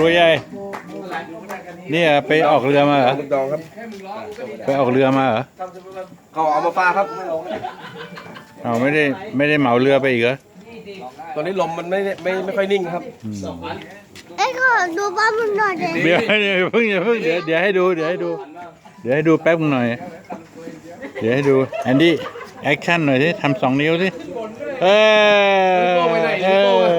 ตัวใหญ่เนี่ยไปออกเรือมาเหรอหมึกดองครับไปออกเรือมาเหรอเขาเอามาปลาครับเอาไม่ได้ไม่ได้เหมาเรือไปอีกเหรอตอนนี้ลมมันไม่ไม่ไม่ค่อยนิ่งครับไอ้ยขอดูปลาหมึกหน่อยเด็เดี๋ยวเดี๋ยวเพิ่งอย่าเพิ่งเดี๋ยวเดี๋ยวให้ดูเดี๋ยวให้ดูเดี๋ยวให้ดูแป๊บหน่อย เดี๋ยวให้ดูแอนดี้แอคชั่นหน่อยสิทำสองนิ้วสิเออเออนี่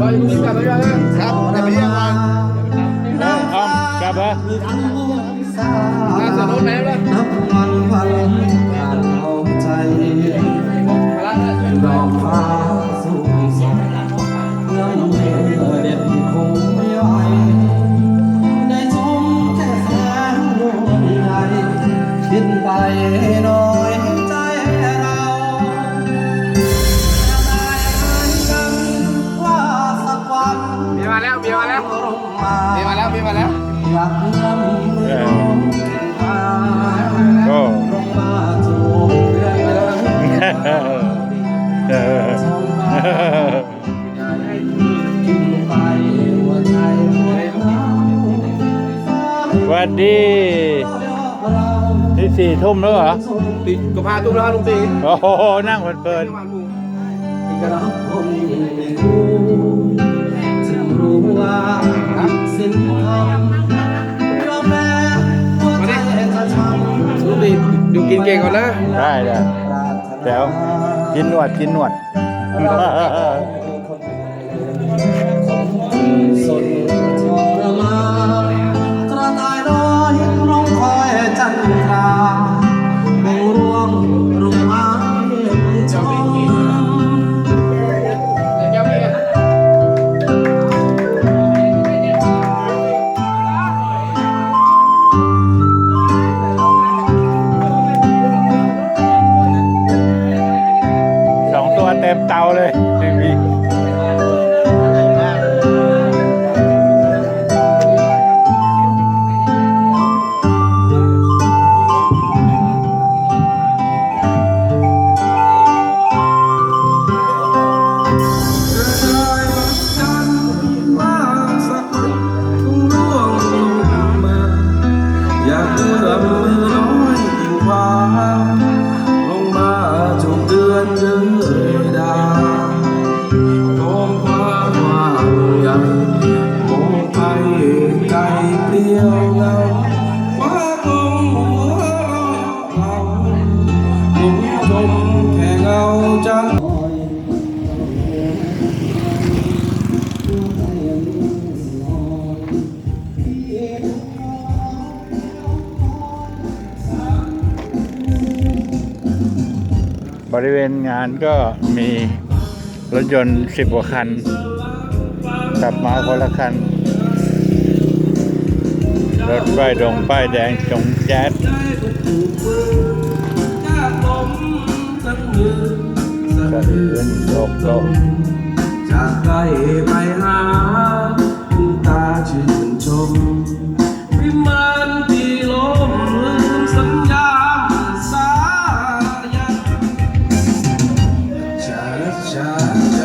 ครับจะไปเรียกมาอ้อมกลับเหรอน่าจะโดนแล้วล่ะาแล้วก็วันดีที่สี่ทุ่มแล้วเหรอตีก็พาตุ้มแล้วลุงตีโอ้โหนั่งเพลินๆ กินเก่งก่อนนะๆได้ได้แจ๋วกินหนวดกินหนวดสนทรมาน มเตาเลยไม่มีลงมาทุเดือนเดือน ริเวณงานก็มีรถยนต์สิบกว่าคันกลับมาคนละคัน รถป้ายดงป้ายแดงจงแจ๊ดสะเทือนโลกโลกจากใกล้ไปหา Hallelujah.